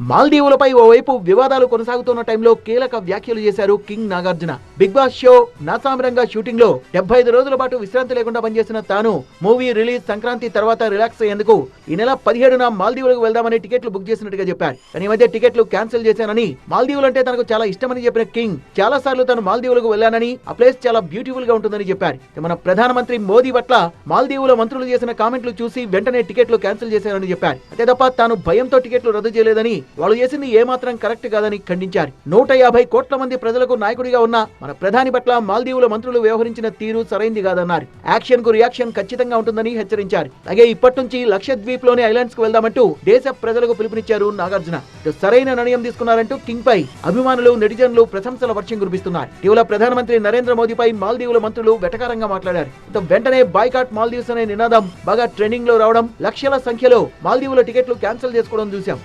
మాల్దీవులపై ఓవైపు వివాదాలు కొనసాగుతున్న టైంలో కీలక వ్యాఖ్యలు చేశారు king Nagarjuna. Big Boss show Naa Saami Ranga షూటింగ్లో డెబ్బై ఐదు రోజుల పాటు విశ్రాంతి లేకుండా పనిచేసిన తాను మూవీ రిలీజ్ సంక్రాంతి తర్వాత రిలాక్స్ అయ్యేందుకు ఈ నెల పదిహేడున మాల్దీవులకు వెళ్దామని టికెట్లు బుక్ చేసినట్టుగా చెప్పారు. కానీ ఈ మధ్య టికెట్లు క్యాన్సిల్ చేశానని మాల్దీవులు అంటే తనకు చాలా ఇష్టమని చెప్పిన కింగ్ చాలా సార్లు తను మాల్దీవులకు వెళ్ళానని ఆ ప్లేస్ చాలా బ్యూటిఫుల్గా ఉంటుందని చెప్పారు. మన ప్రధానమంత్రి మోదీ పట్ల మాల్దీవుల మంత్రులు చేసిన కామెంట్లు చూసి వెంటనే టికెట్లు క్యాన్సిల్ చేశారని చెప్పారు. అంతే తప్ప తాను భయంతో టికెట్లు రద్దు చేయలేదని వాళ్ళు చేసింది ఏమాత్రం కరెక్ట్ కాదని ఖండించారు. నూట యాభై కోట్ల మంది ప్రజలకు నాయకుడిగా ఉన్న మన ప్రధాని పట్ల మాల్దీవుల మంత్రులు వ్యవహరించిన తీరు సరైంది కాదన్నారు. యాక్షన్కు రియాక్షన్ ఖచ్చితంగా ఉంటుందని హెచ్చరించారు. అలాగే ఇప్పటి నుంచి లక్షద్వీప్లోని ఐలాండ్స్కు వెళ్దామంటూ దేశ ప్రజలకు పిలుపునిచ్చారు నాగార్జున. సరైన నిర్ణయం తీసుకున్నారంటూ కింగ్ పై అభిమానులు నెటిజన్లు ప్రశంసల వర్షం కురిపిస్తున్నారు. ఇటీవల ప్రధానమంత్రి నరేంద్ర మోదీపై మాల్దీవుల మంత్రులు వెటకారంగా మాట్లాడారు. వెంటనే బాయ్కాట్ మాల్దీవ్స్ అనే నినాదం బాగా ట్రెండింగ్లో రావడం లక్షల సంఖ్యలో మాల్దీవుల టికెట్లు క్యాన్సిల్ చేసుకోవడం చూశాం.